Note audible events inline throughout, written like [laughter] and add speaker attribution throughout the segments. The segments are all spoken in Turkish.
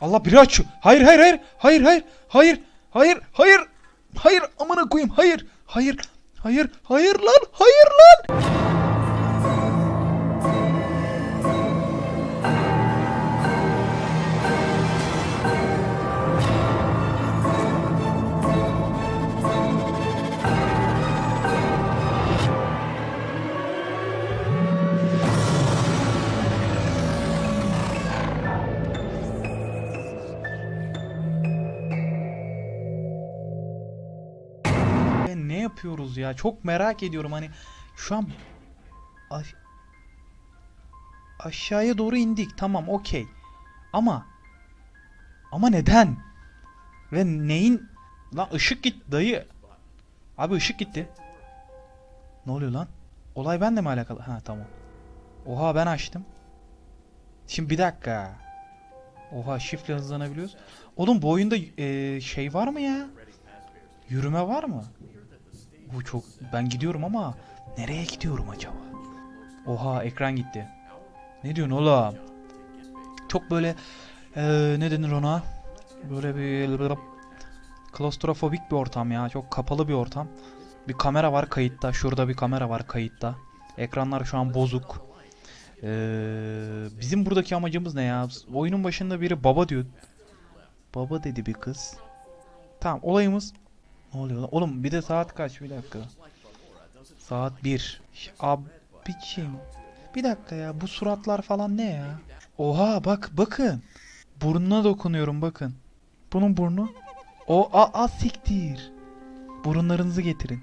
Speaker 1: Allah biri açıyor. Hayır hayır hayır. Hayır hayır. Hayır. Hayır. Hayır. Hayır. Amına koyayım. Hayır. Hayır. Hayır. Hayır lan. Hayır lan. Yapıyoruz ya? Çok merak ediyorum hani şu an Aş- aşağıya doğru indik. Tamam, okey. Ama ama neden? Ve neyin lan ışık gitti dayı. Abi ışık gitti. Ne oluyor lan? Olay benle mi alakalı? Ha tamam. Oha ben açtım. Şimdi bir dakika. Oha shift'le hızlanabiliyoruz. Oğlum bu oyunda eee, şey var mı ya? Yürüme var mı? Bu çok ben gidiyorum ama nereye gidiyorum acaba? Oha ekran gitti. Ne diyorsun oğlum? Çok böyle eee, ne denir ona? Böyle bir klostrofobik bir ortam ya. Çok kapalı bir ortam. Bir kamera var kayıtta. Şurada bir kamera var kayıtta. Ekranlar şu an bozuk. Eee, bizim buradaki amacımız ne ya? Oyunun başında biri baba diyor. Baba dedi bir kız. Tamam olayımız ne oluyor lan? Oğlum bir de saat kaç? Bir dakika. Saat 1. Abiciğim. Bir dakika ya. Bu suratlar falan ne ya? Oha bak bakın. Burnuna dokunuyorum bakın. Bunun burnu. O a, a siktir. Burunlarınızı getirin.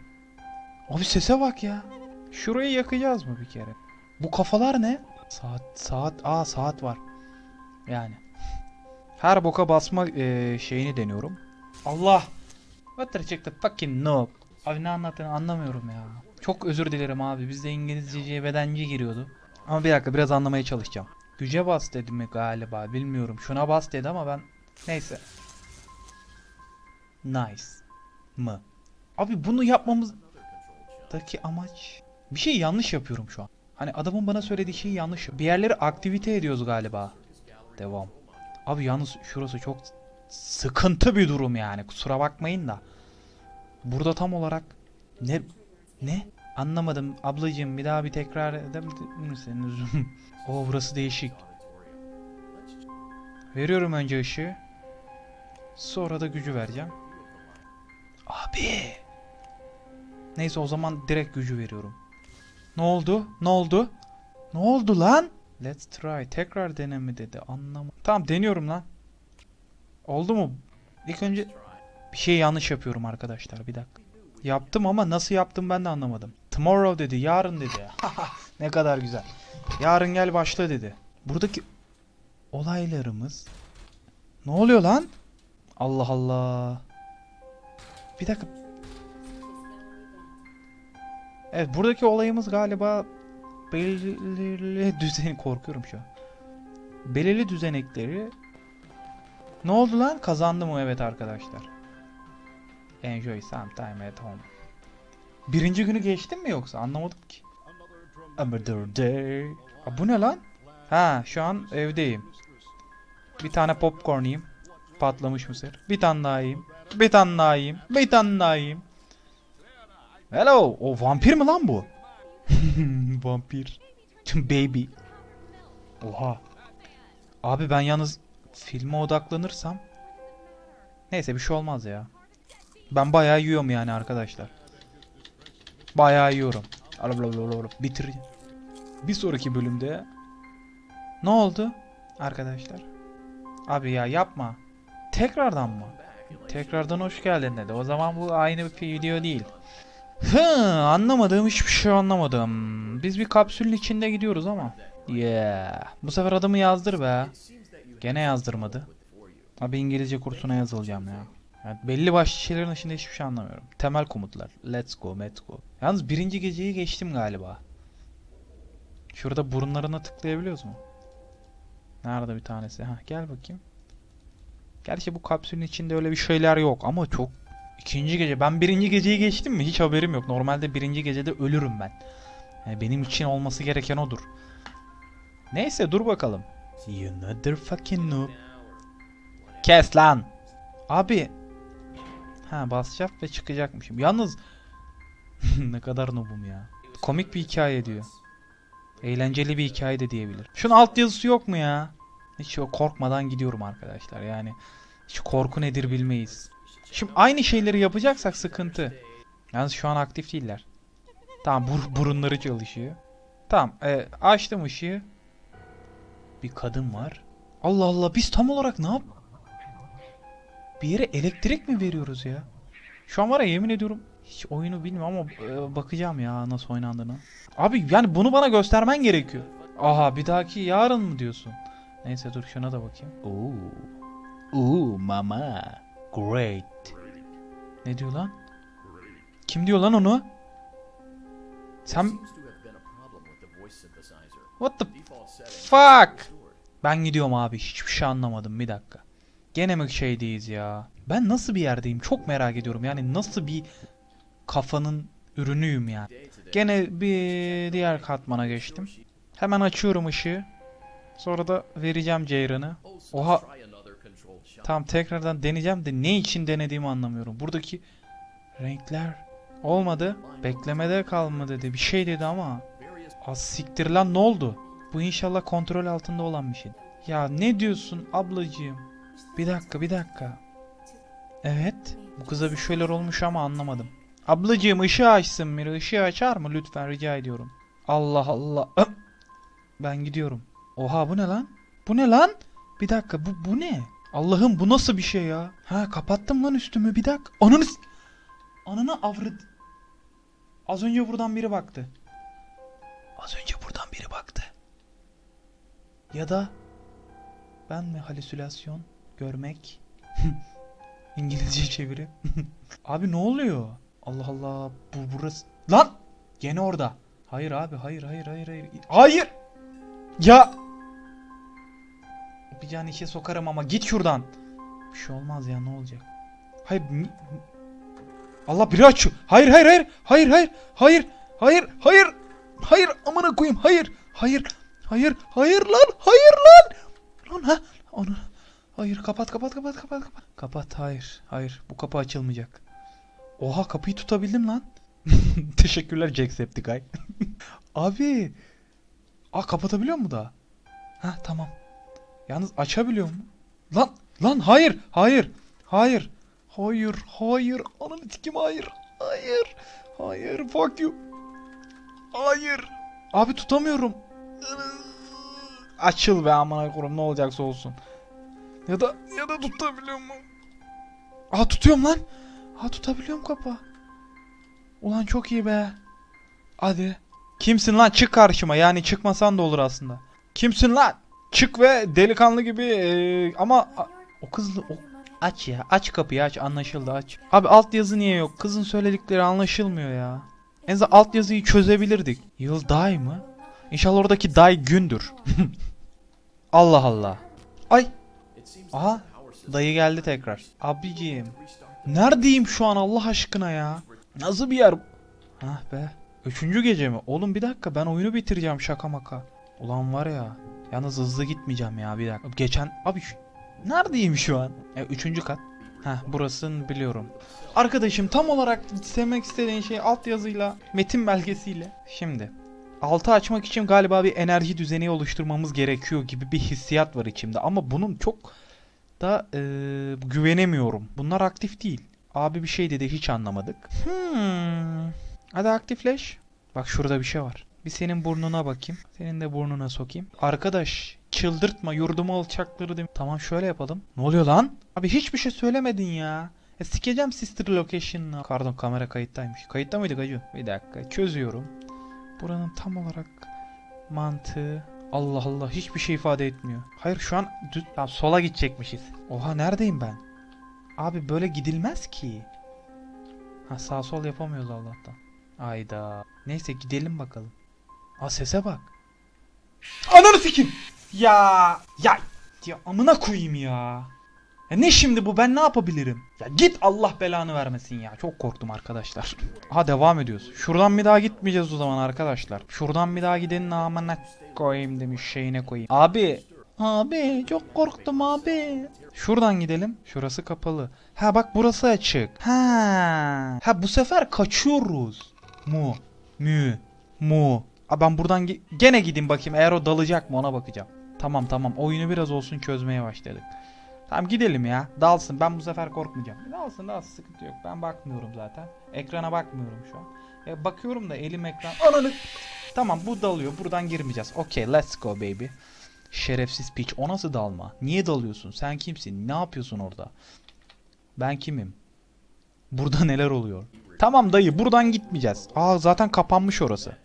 Speaker 1: Abi sese bak ya. Şurayı yakacağız mı bir kere? Bu kafalar ne? Saat saat aa saat var. Yani. Her boka basma eee, şeyini deniyorum. Allah. What the check fucking noob. Abi ne anlattığını anlamıyorum ya. Çok özür dilerim abi. Bizde İngilizceye bedenci giriyordu. Ama bir dakika biraz anlamaya çalışacağım. Güce bas dedi mi galiba bilmiyorum. Şuna bas dedi ama ben neyse. Nice. Mı? Abi bunu yapmamızdaki amaç bir şey yanlış yapıyorum şu an. Hani adamın bana söylediği şeyi yanlış. Bir yerleri aktivite ediyoruz galiba. Devam. Abi yalnız şurası çok sıkıntı bir durum yani. Kusura bakmayın da. Burada tam olarak ne ne anlamadım ablacığım bir daha bir tekrar eder misiniz? [laughs] o burası değişik. Veriyorum önce ışığı. Sonra da gücü vereceğim. Abi. Neyse o zaman direkt gücü veriyorum. Ne oldu? Ne oldu? Ne oldu lan? Let's try. Tekrar deneme dedi. Anlam. Tamam deniyorum lan. Oldu mu? İlk önce bir şey yanlış yapıyorum arkadaşlar. Bir dakika. Yaptım ama nasıl yaptım ben de anlamadım. Tomorrow dedi. Yarın dedi. [laughs] ne kadar güzel. Yarın gel başla dedi. Buradaki olaylarımız ne oluyor lan? Allah Allah. Bir dakika. Evet buradaki olayımız galiba belirli düzen korkuyorum şu an. Belirli düzenekleri ne oldu lan? Kazandım mı? Evet arkadaşlar. Enjoy some time at home. Birinci günü geçtim mi yoksa? Anlamadım ki. Another day. Aa, bu ne lan? Ha şu an evdeyim. Bir tane popcorn yiyeyim. Patlamış mısır. Bir tane daha yiyeyim. Bir tane daha yiyeyim. Bir tane daha yiyeyim. Hello. O vampir mi lan bu? [laughs] vampir. Baby. Oha. Abi ben yalnız filme odaklanırsam neyse bir şey olmaz ya. Ben bayağı yiyorum yani arkadaşlar. Bayağı yiyorum. Bitir. Bir sonraki bölümde ne oldu arkadaşlar? Abi ya yapma. Tekrardan mı? Tekrardan hoş geldin dedi. O zaman bu aynı bir video değil. Hı, anlamadığım hiçbir şey anlamadım. Biz bir kapsülün içinde gidiyoruz ama. Yeah. Bu sefer adımı yazdır be. Gene yazdırmadı. Abi İngilizce kursuna yazılacağım ya. Yani belli başlı şeylerin dışında hiçbir şey anlamıyorum. Temel komutlar. Let's go, let's go. Yalnız birinci geceyi geçtim galiba. Şurada burunlarına tıklayabiliyoruz mu? Nerede bir tanesi? Ha gel bakayım. Gerçi bu kapsülün içinde öyle bir şeyler yok ama çok ikinci gece. Ben birinci geceyi geçtim mi? Hiç haberim yok. Normalde birinci gecede ölürüm ben. Yani benim için olması gereken odur. Neyse dur bakalım. You motherfucking noob. kes lan. Abi. Ha basacak ve çıkacakmışım. Yalnız [laughs] ne kadar nobum ya. Komik bir hikaye diyor. Eğlenceli bir hikaye de diyebilir. Şunun altyazısı yok mu ya? Hiç yok korkmadan gidiyorum arkadaşlar. Yani hiç korku nedir bilmeyiz. Şimdi aynı şeyleri yapacaksak sıkıntı. Yalnız şu an aktif değiller. Tamam bur burunları çalışıyor. Tamam e, açtım ışığı. Bir kadın var. Allah Allah biz tam olarak ne yap? Bir yere elektrik mi veriyoruz ya? Şu an var ya yemin ediyorum hiç oyunu bilmiyorum ama e, bakacağım ya nasıl oynandığını. Abi yani bunu bana göstermen gerekiyor. Aha bir dahaki yarın mı diyorsun? Neyse dur şuna da bakayım. Oo. Oo mama. Great. Ne diyor lan? Kim diyor lan onu? Sen What the fuck? Ben gidiyorum abi. Hiçbir şey anlamadım. Bir dakika. Gene mi şeydeyiz ya? Ben nasıl bir yerdeyim? Çok merak ediyorum. Yani nasıl bir kafanın ürünüyüm ya. Gene bir diğer katmana geçtim. Hemen açıyorum ışığı. Sonra da vereceğim ceyranı. Oha. Tamam tekrardan deneyeceğim de ne için denediğimi anlamıyorum. Buradaki renkler olmadı. Beklemede kalma dedi. Bir şey dedi ama. Az siktir lan ne oldu? Bu inşallah kontrol altında olan bir şey. Ya ne diyorsun ablacığım? Bir dakika bir dakika. Evet. Bu kıza bir şeyler olmuş ama anlamadım. Ablacığım ışığı açsın biri. ışığı açar mı lütfen rica ediyorum. Allah Allah. Öp. Ben gidiyorum. Oha bu ne lan? Bu ne lan? Bir dakika bu bu ne? Allah'ım bu nasıl bir şey ya? Ha kapattım lan üstümü bir dakika. Ananı Ananı avradı. Az önce buradan biri baktı. Az önce buradan biri baktı. Ya da ben mi halüsinasyon görmek? İngilizce çeviri. abi ne oluyor? Allah Allah bu burası. Lan! Gene orada. Hayır abi hayır hayır hayır hayır. Hayır! Ya! Bir can işe sokarım ama git şuradan. Bir şey olmaz ya ne olacak? Hayır. Allah biri açıyor. Hayır hayır hayır. Hayır hayır. Hayır. Hayır. Hayır. Hayır. Amına koyayım. Hayır. Hayır. Hayır. Hayır lan. Hayır lan. Lan ha. Onu. Hayır kapat kapat kapat kapat kapat. Kapat hayır. Hayır. Bu kapı açılmayacak. Oha kapıyı tutabildim lan. [laughs] Teşekkürler Jacksepticeye. [laughs] Abi. Aa kapatabiliyor mu da? Ha tamam. Yalnız açabiliyor mu? Lan lan hayır hayır hayır hayır hayır ananı tikim hayır hayır hayır fuck you hayır abi tutamıyorum açıl be amına koyayım ne olacaksa olsun ya da ya da tutabiliyor mu Aa tutuyorum lan Aa tutabiliyorum kapağı Ulan çok iyi be Hadi Kimsin lan çık karşıma yani çıkmasan da olur aslında Kimsin lan Çık ve delikanlı gibi eee, ama a- o kızlı o aç ya aç kapıyı aç anlaşıldı aç. Abi altyazı niye yok? Kızın söyledikleri anlaşılmıyor ya. En azından altyazıyı çözebilirdik. Yıl die mı? İnşallah oradaki die gündür. [laughs] Allah Allah. Ay. Aha. Dayı geldi tekrar. Abiciğim. Neredeyim şu an Allah aşkına ya? Nasıl bir yer? Hah be. Üçüncü gece mi? Oğlum bir dakika ben oyunu bitireceğim şaka maka. Ulan var ya. Yalnız hızlı gitmeyeceğim ya bir dakika. Geçen abi şu... neredeyim şu an? E, üçüncü kat. Heh burasını biliyorum. Arkadaşım tam olarak sevmek istediğin şey altyazıyla, metin belgesiyle. Şimdi altı açmak için galiba bir enerji düzeni oluşturmamız gerekiyor gibi bir hissiyat var içimde. Ama bunun çok da e, güvenemiyorum. Bunlar aktif değil. Abi bir şey dedi hiç anlamadık. Hmm. Hadi aktifleş. Bak şurada bir şey var. Bir senin burnuna bakayım. Senin de burnuna sokayım. Arkadaş çıldırtma yurdumu alçakları dem. Tamam şöyle yapalım. Ne oluyor lan? Abi hiçbir şey söylemedin ya. E sikeceğim sister location'ını. Pardon kamera kayıttaymış. Kayıtta mıydık acı? Bir dakika çözüyorum. Buranın tam olarak mantığı. Allah Allah hiçbir şey ifade etmiyor. Hayır şu an düz... Tamam, sola gidecekmişiz. Oha neredeyim ben? Abi böyle gidilmez ki. Ha sağ sol yapamıyoruz Allah'tan. Ayda. Neyse gidelim bakalım. Aa sese bak. Ananı sikim. Ya ya ya amına koyayım ya. Ya ne şimdi bu ben ne yapabilirim? Ya git Allah belanı vermesin ya. Çok korktum arkadaşlar. Ha devam ediyoruz. Şuradan bir daha gitmeyeceğiz o zaman arkadaşlar. Şuradan bir daha gidenin amına koyayım demiş şeyine koyayım. Abi Abi çok korktum abi. Şuradan gidelim. Şurası kapalı. Ha bak burası açık. Ha. Ha bu sefer kaçıyoruz. Mu. Mü. Mu. Aa, ben buradan gene gideyim bakayım eğer o dalacak mı ona bakacağım. Tamam tamam oyunu biraz olsun çözmeye başladık. Tamam gidelim ya. Dalsın. Ben bu sefer korkmayacağım. Dalsın dalsın sıkıntı yok. Ben bakmıyorum zaten. Ekrana bakmıyorum şu an. E, bakıyorum da elim ekran. Ananı. Tamam bu dalıyor. Buradan girmeyeceğiz. Okay let's go baby. Şerefsiz piç. O nasıl dalma? Niye dalıyorsun? Sen kimsin? Ne yapıyorsun orada? Ben kimim? Burada neler oluyor? Tamam dayı buradan gitmeyeceğiz. Aa zaten kapanmış orası.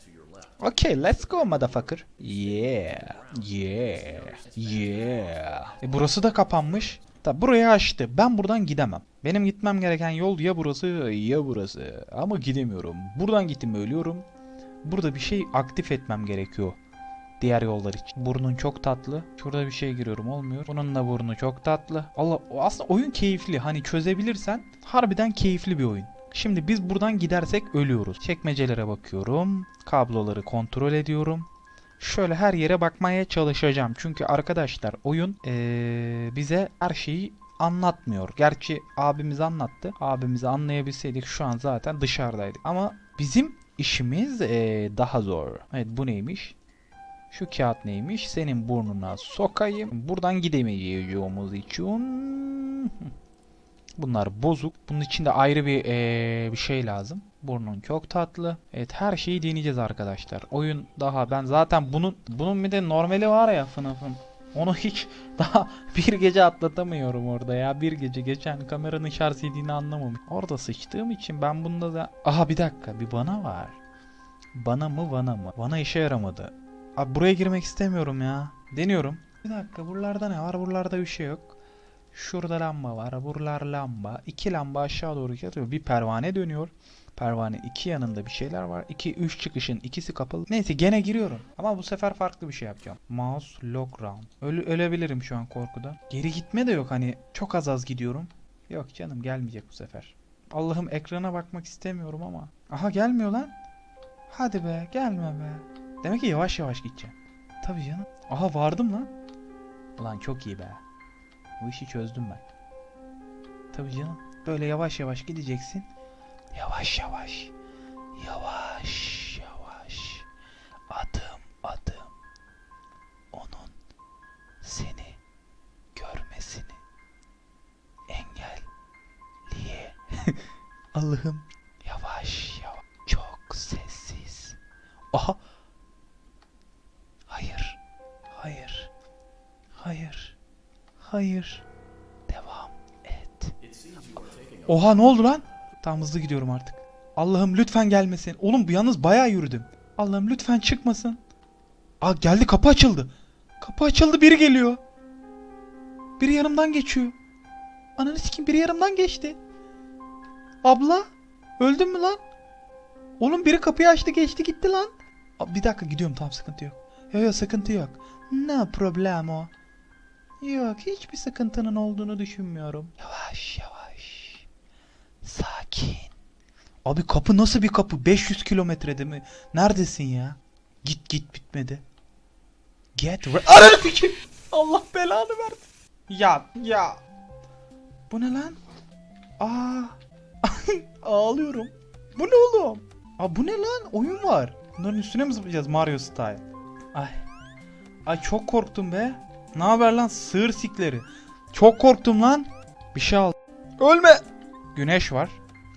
Speaker 1: Okay, let's go motherfucker. Yeah, yeah, yeah. E burası da kapanmış. Da burayı açtı. Ben buradan gidemem. Benim gitmem gereken yol ya burası ya burası. Ama gidemiyorum. Buradan gittim ölüyorum. Burada bir şey aktif etmem gerekiyor. Diğer yollar için. Burnun çok tatlı. Şurada bir şey giriyorum olmuyor. Bunun da burnu çok tatlı. Allah aslında oyun keyifli. Hani çözebilirsen harbiden keyifli bir oyun. Şimdi biz buradan gidersek ölüyoruz. Çekmecelere bakıyorum. Kabloları kontrol ediyorum. Şöyle her yere bakmaya çalışacağım. Çünkü arkadaşlar oyun eee, bize her şeyi anlatmıyor. Gerçi abimiz anlattı. Abimizi anlayabilseydik şu an zaten dışarıdaydık. Ama bizim işimiz eee, daha zor. Evet bu neymiş? Şu kağıt neymiş? Senin burnuna sokayım. Buradan gidemeyeceğimiz için Bunlar bozuk. Bunun içinde ayrı bir eee, bir şey lazım. Burnun çok tatlı. Evet her şeyi deneyeceğiz arkadaşlar. Oyun daha ben zaten bunun bunun bir de normali var ya FNAF'ın. Onu hiç [laughs] daha bir gece atlatamıyorum orada ya. Bir gece geçen kameranın şarj edildiğini anlamamış. Orada sıçtığım için ben bunda da... Aha bir dakika bir bana var. Bana mı bana mı? Bana işe yaramadı. Abi buraya girmek istemiyorum ya. Deniyorum. Bir dakika buralarda ne var? Buralarda bir şey yok. Şurada lamba var. Buralar lamba. İki lamba aşağı doğru yatıyor. Bir pervane dönüyor. Pervane iki yanında bir şeyler var. İki üç çıkışın ikisi kapalı. Neyse gene giriyorum. Ama bu sefer farklı bir şey yapacağım. Mouse lock round. Ölü ölebilirim şu an korkudan. Geri gitme de yok hani. Çok az az gidiyorum. Yok canım gelmeyecek bu sefer. Allah'ım ekrana bakmak istemiyorum ama. Aha gelmiyor lan. Hadi be gelme be. Demek ki yavaş yavaş gideceğim. Tabii canım. Aha vardım lan. Ulan çok iyi be. Bu işi çözdüm ben. Tabii canım. Böyle yavaş yavaş gideceksin. Yavaş yavaş. Yavaş yavaş. Adım adım. Onun seni görmesini engelliye. [laughs] Allah'ım. Yavaş yavaş. Çok sessiz. Aha. Hayır. Devam et. Oha ne oldu lan? Tam hızlı gidiyorum artık. Allah'ım lütfen gelmesin. Oğlum bu yalnız bayağı yürüdüm. Allah'ım lütfen çıkmasın. Aa geldi kapı açıldı. Kapı açıldı biri geliyor. Biri yanımdan geçiyor. Ananı sikeyim biri yanımdan geçti. Abla öldün mü lan? Oğlum biri kapıyı açtı geçti gitti lan. Aa, bir dakika gidiyorum tamam sıkıntı yok. Yok yok sıkıntı yok. Ne problem o? Yok hiçbir sıkıntının olduğunu düşünmüyorum. Yavaş yavaş. Sakin. Abi kapı nasıl bir kapı? 500 kilometrede mi? Neredesin ya? Git git bitmedi. Get Ananı sikeyim. Allah belanı versin. Ya ya. Bu ne lan? Aa. [laughs] Ağlıyorum. Bu ne oğlum? Aa bu ne lan? Oyun var. Bunların üstüne mi zıplayacağız Mario style? Ay. Ay çok korktum be. Ne haber lan sığır sikleri? Çok korktum lan. Bir şey al. Ölme. Güneş var.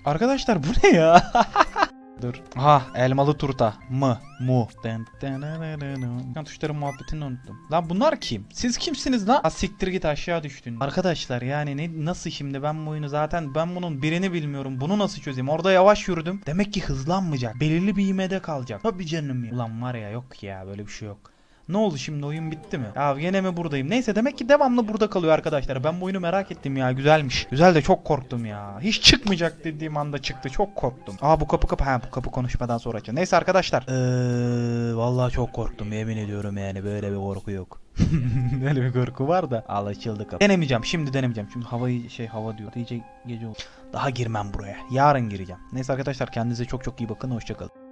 Speaker 1: Arkadaşlar bu ne ya? [laughs] Dur. Ha elmalı turta. Mı. Mu. Ben tuşların muhabbetini unuttum. Lan bunlar kim? Siz kimsiniz lan? Ha siktir git aşağı düştün. Arkadaşlar yani ne nasıl şimdi ben bu oyunu zaten ben bunun birini bilmiyorum. Bunu nasıl çözeyim? Orada yavaş yürüdüm. Demek ki hızlanmayacak. Belirli bir ivmede kalacak. Tabii canım ya. Ulan var ya yok ya böyle bir şey yok. Ne oldu şimdi oyun bitti mi? Ya gene mi buradayım? Neyse demek ki devamlı burada kalıyor arkadaşlar. Ben bu oyunu merak ettim ya güzelmiş. Güzel de çok korktum ya. Hiç çıkmayacak dediğim anda çıktı. Çok korktum. Aa bu kapı kapı. Ha bu kapı konuşmadan sonra açın. Neyse arkadaşlar. Eee vallahi çok korktum yemin ediyorum yani böyle bir korku yok. [laughs] böyle bir korku var da al açıldı kapı. Denemeyeceğim şimdi denemeyeceğim. Çünkü havayı şey hava diyor. İyice gece oldu. Daha girmem buraya. Yarın gireceğim. Neyse arkadaşlar kendinize çok çok iyi bakın. Hoşçakalın.